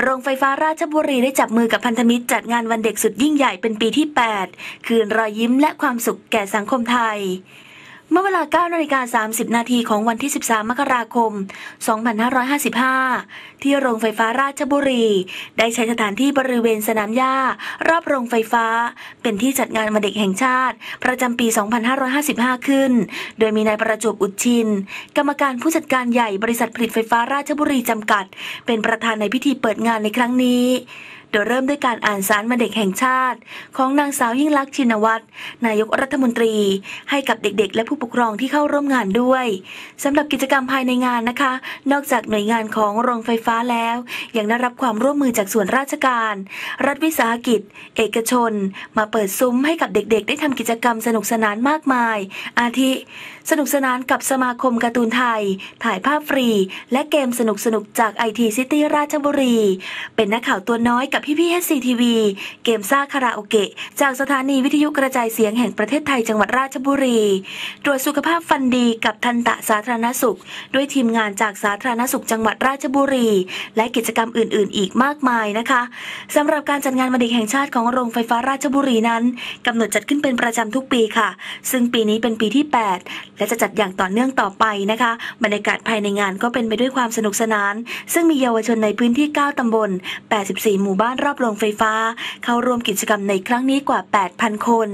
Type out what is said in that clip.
โรงไฟฟ้าราชบุรีได้จับมือกับพันธมิตรจัดงานวันเด็กสุดยิ่งใหญ่เป็นปีที่ 8 คืนรอยยิ้มและความสุขแก่สังคมไทย มื่อเวลา 9นาฬิกา30 นาทีของวันที่ 13 มกราคม 2555 ที่โรงไฟฟ้าราชบุรี ได้ใช้สถานที่บริเวณสนามหญ้า รอบโรงไฟฟ้า เป็นที่จัดงานวันเด็กแห่งชาติ ประจำปี 2555 ขึ้น โดยมีนายประจวบอุดชิน กรรมการผู้จัดการใหญ่บริษัทผลิตไฟฟ้าราชบุรีจำกัด เป็นประธานในพิธีเปิดงานในครั้งนี้ ดยเริ่มด้วยการอ่านสารวันเด็กแห่งชาติ ของนางสาวยิ่งลักษณ์ชินวัตรนายกรัฐมนตรี ให้กับเด็กๆ และผู้ปกครองที่เข้าร่วมงานด้วยสำหรับกิจกรรมภายในงานนะคะ นอกจากหน่วยงานของโรงไฟฟ้าแล้ว ยังได้รับความร่วมมือจากส่วนราชการ รัฐวิสาหกิจ เอกชน มาเปิดซุ้มให้กับเด็กๆ ได้ทำกิจกรรมสนุกสนานมากมาย อาทิ สนุกสนานกับสมาคมการ์ตูนไทย ถ่ายภาพฟรี และเกมสนุกๆจากไอทีซิตี้ราชบุรี เป็นนักข่าวตัวน้อยกับพี่พี่เอสซีทีวีเกมซ่าคาราโอเกะ จากสถานีวิทยุกระจายเสียงแห่งประเทศไทยจังหวัดราชบุรี ตรวจสุขภาพฟันดีกับทันตะสาธารณสุข ด้วยทีมงานจากสาธารณสุขจังหวัดราชบุรี และกิจกรรมอื่น ๆ อีกมากมายนะคะสำหรับการจัดงานวันเด็กแห่งชาติของโรงไฟฟ้าราชบุรีนั้นกำหนดจัดขึ้นเป็นประจำทุกปีค่ะ ซึ่งปีนี้เป็นปีที่ 8 และจะจัดอย่างต่อเนื่องต่อไปนะคะ บรรยากาศภายในงานก็เป็นไปด้วยความสนุกสนาน ซึ่งมีเยาวชนในพื้นที่ 9ตำบล 84 หมู่บ้านบ้านรอบโรงไฟฟ้า เข้าร่วมกิจกรรมในครั้งนี้กว่า 8,000 คน